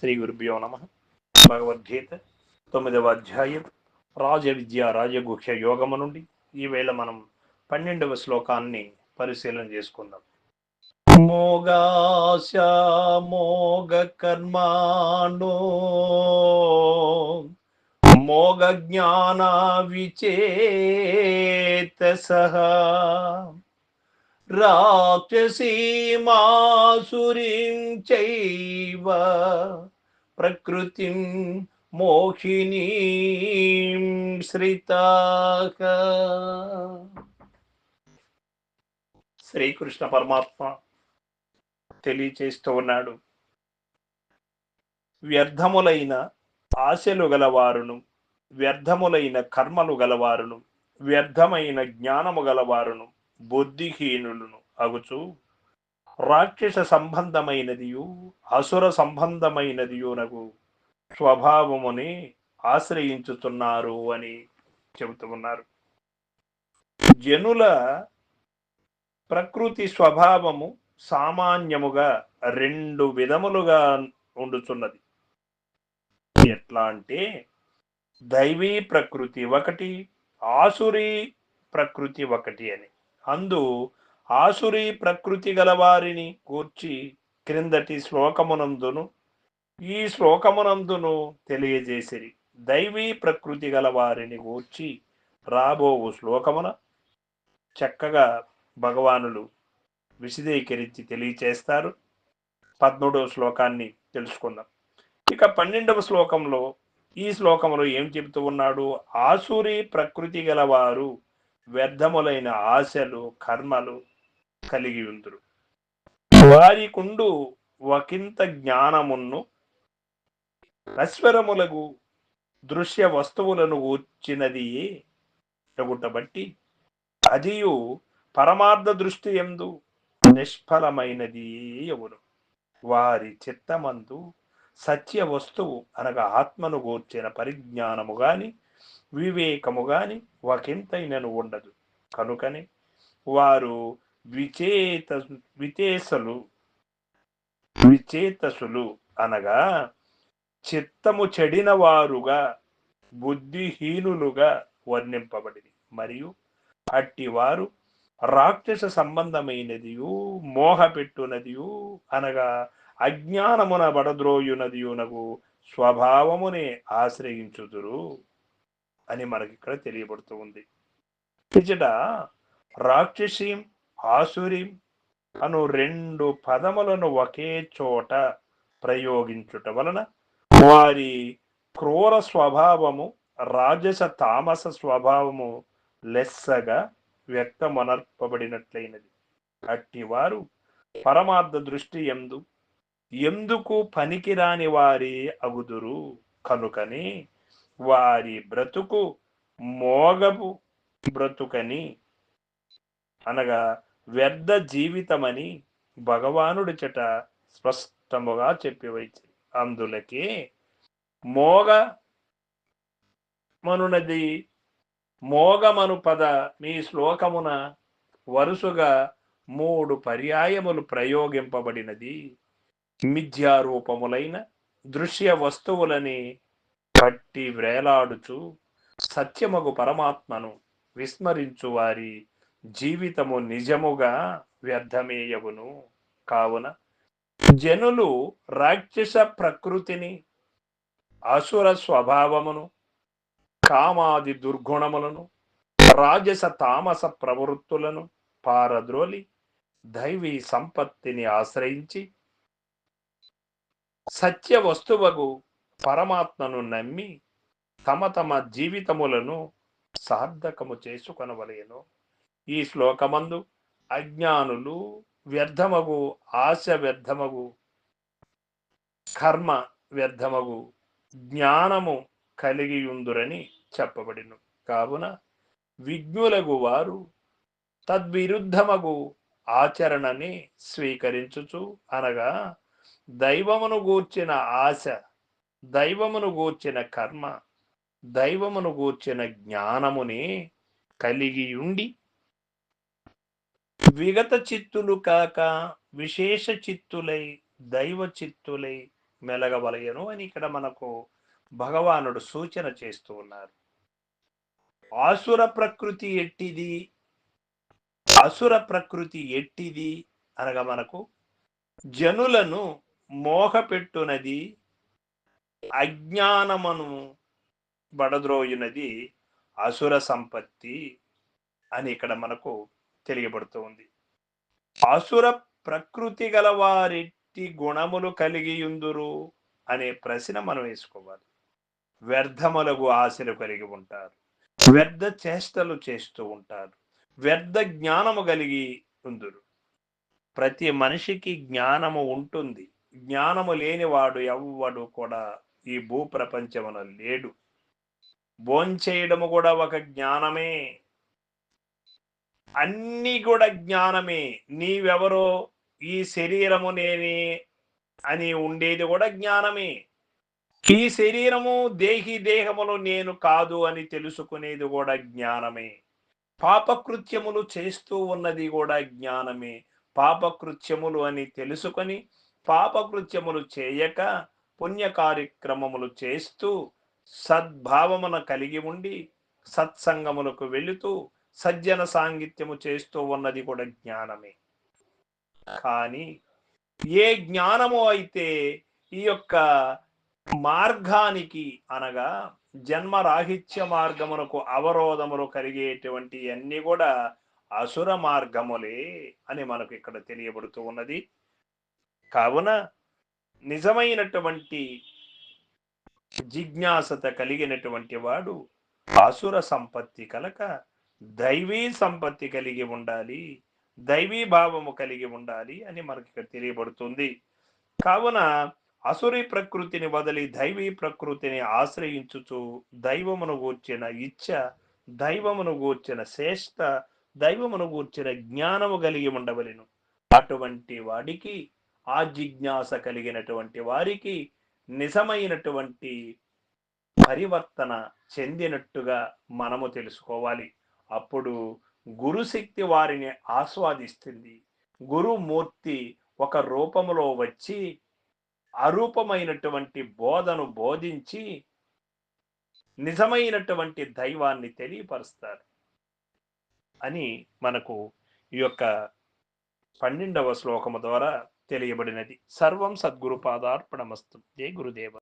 శ్రీ గురుభ్యో నమ. భగవద్గీత తొమ్మిదవ అధ్యాయం. రాజ విద్య రాజగుహ్య యోగము నుండి ఈవేళ మనం పన్నెండవ శ్లోకాన్ని పరిశీలన చేసుకుందాం. మోగాశ మోగ కర్మాణో మోగ జ్ఞాన విచేత సహా రాక్షసీమాసురీం చైవ ప్రకృతిం మోహినీం శ్రితాక శ్రీకృష్ణ పరమాత్మ తెలియచేస్తూ ఉన్నాడు. వ్యర్థములైన ఆశలు గలవారును వ్యర్థములైన కర్మలు గలవారును వ్యర్థమైన జ్ఞానము గలవారును బుద్ధిహీనులను అగుచు. రాక్షస సంబంధమైనదియు అసుర సంబంధమైనదియునకు స్వభావముని ఆశ్రయించుతున్నారు అని చెబుతూ ఉన్నారు. జనుల ప్రకృతి స్వభావము సామాన్యముగా రెండు విధములుగా ఉండుచున్నది. ఎట్లా అంటే దైవీ ప్రకృతి ఒకటి ఆసురీ ప్రకృతి ఒకటి అని. అందు ఆసురి ప్రకృతి గలవారిని కూర్చి క్రిందటి శ్లోకమునందును ఈ శ్లోకమునందును తెలియజేసిరి. దైవీ ప్రకృతి గలవారిని కూర్చి రాబోవు శ్లోకమున చక్కగా భగవానులు విశదీకరించి తెలియచేస్తారు. పద్మూడవ శ్లోకాన్ని తెలుసుకుందాం. ఇక పన్నెండవ శ్లోకంలో ఈ శ్లోకంలో ఏం చెబుతూ ఉన్నాడు? ఆసురి ప్రకృతి గలవారు వ్యర్థములైన ఆశలు కర్మలు కలిగి ఉందరు. వారికుండు ఒకంత జ్ఞానమును నశ్వరములకు దృశ్య వస్తువులను ఊర్చినది బట్టి అదియు పరమార్థ దృష్టి ఎందు నిష్ఫలమైనది ఎవరు? వారి చిత్తమందు సత్య వస్తువు అనగా ఆత్మను గూర్చిన పరిజ్ఞానము గాని వివేకము గాని ఒకంతైనను ఉండదు. కనుకని వారు విచేత విచేసలు విచేతసులు అనగా చిత్తము చెడిన వారుగా బుద్ధిహీనులుగా వర్ణింపబడింది మరియు అట్టివారు రాక్షస సంబంధమైనదియు మోహపెట్టునదియు అనగా అజ్ఞానమున బడద్రోయునదియునకు స్వభావమునే ఆశ్రయించుదురు. అని మనకి ఇక్కడ తెలియబడుతూ ఉంది. ఇచ్చట రాక్షసీం ఆసురీం అను రెండు పదములను ఒకే చోట ప్రయోగించుట వలన వారి క్రూర స్వభావము రాజస తామస స్వభావము లెస్సగా వ్యక్తమనర్పబడినట్లయినది. అట్టివారు పరమార్థ దృష్టి ఎందు ఎందుకు పనికిరాని వారి అగుదురు? కనుకని వారి బ్రతుకు మోగపు బ్రతుకని అనగా వ్యర్థ జీవితమని భగవానుడి చెట స్పష్టముగా చెప్పివైచి అందులకే మోగ మనునది మోగమను పద మీ శ్లోకమున వరుసగా మూడు పర్యాయములు ప్రయోగింపబడినది. మిథ్యారూపములైన దృశ్య వస్తువులని పట్టి వ్రేలాడుచు సత్యమగు పరమాత్మను విస్మరించు వారి జీవితము నిజముగా వ్యర్థమేయవును కావున జనులు రాక్షస ప్రకృతిని అసుర స్వభావమును కామాది దుర్గుణములను రాజస తామస ప్రవృత్తులను పారద్రోలి దైవీ సంపత్తిని ఆశ్రయించి సత్య వస్తువగు పరమాత్మను నమ్మి తమ తమ జీవితములను సార్థకము చేసుకొనవలేను ఈ శ్లోకమందు అజ్ఞానులు వ్యర్థమగు ఆశ వ్యర్థమగు కర్మ వ్యర్థమగు జ్ఞానము కలిగి ఉందురని చెప్పబడిను. కావున విజ్ఞులగు వారు తద్విరుద్ధమగు ఆచరణని స్వీకరించుచు అనగా దైవమును గూర్చిన ఆశ దైవమును గూర్చిన కర్మ దైవమును గూర్చిన జ్ఞానమునే కలిగి ఉండి విగత చిత్తులు కాక విశేష చిత్తులై దైవ చిత్తులై మెలగవలయను అని ఇక్కడ మనకు భగవానుడు సూచన చేస్తూ ఉన్నారు. ఆసుర ప్రకృతి ఎట్టిది? అసుర ప్రకృతి ఎట్టిది? అనగా మనకు జనులను మోహపెట్టునది అజ్ఞానమును బడద్రోయునది అసుర సంపత్తి అని ఇక్కడ మనకు తెలియబడుతూ ఉంది. అసుర ప్రకృతి గల వారెట్టి గుణములు కలిగి ఉందురు అనే ప్రశ్న మనం వేసుకోవాలి. వ్యర్థములకు ఆశలు కలిగి ఉంటారు. వ్యర్థ చేష్టలు చేస్తూ ఉంటారు. వ్యర్థ జ్ఞానము కలిగి ఉందురు ప్రతి మనిషికి జ్ఞానము ఉంటుంది. జ్ఞానము లేనివాడు ఎవ్వడు కూడా ఈ భూ ప్రపంచమున లేడు. భోంచేయడము కూడా ఒక జ్ఞానమే. అన్నీ కూడా జ్ఞానమే. నీవెవరో ఈ శరీరము నేనే అని ఉండేది కూడా జ్ఞానమే. ఈ శరీరము దేహి దేహములు నేను కాదు అని తెలుసుకునేది కూడా జ్ఞానమే. పాపకృత్యములు చేస్తూ ఉన్నది కూడా జ్ఞానమే. పాపకృత్యములు అని తెలుసుకొని పాపకృత్యములు చేయక పుణ్య కార్యక్రమములు చేస్తూ సద్భావమున కలిగి ఉండి సత్సంగములకు వెళుతూ సజ్జన సాంగిత్యము చేస్తూ ఉన్నది కూడా జ్ఞానమే. కానీ ఏ జ్ఞానము అయితే ఈ యొక్క మార్గానికి అనగా జన్మరాహిత్య మార్గమునకు అవరోధములు కలిగేటువంటి అన్ని కూడా అసుర మార్గములే అని మనకు ఇక్కడ తెలియబడుతూ ఉన్నది. కావున నిజమైనటువంటి జిజ్ఞాసత కలిగినటువంటి వాడు అసుర సంపత్తి కలక దైవీ సంపత్తి కలిగి ఉండాలి దైవీ భావము కలిగి ఉండాలి అని మనకి ఇక్కడ తెలియబడుతుంది. కావున అసురి ప్రకృతిని వదిలి దైవీ ప్రకృతిని ఆశ్రయించుచు దైవమును గూర్చిన ఇచ్చ దైవమును గూర్చిన శ్రేష్ట దైవమును గూర్చిన జ్ఞానము కలిగి ఉండవలను. అటువంటి వాడికి ఆ జిజ్ఞాస కలిగినటువంటి వారికి నిజమైనటువంటి పరివర్తన చెందినట్టుగా మనము తెలుసుకోవాలి. అప్పుడు గురుశక్తి వారిని ఆస్వాదిస్తుంది. గురుమూర్తి ఒక రూపములో వచ్చి అరూపమైనటువంటి బోధను బోధించి నిజమైనటువంటి దైవాన్ని తెలియపరుస్తారు అని మనకు ఈ యొక్క పన్నెండవ శ్లోకము ద్వారా తెలియబడినది. సర్వం సద్గురు పాదార్పణమస్తు. జై గురుదేవ.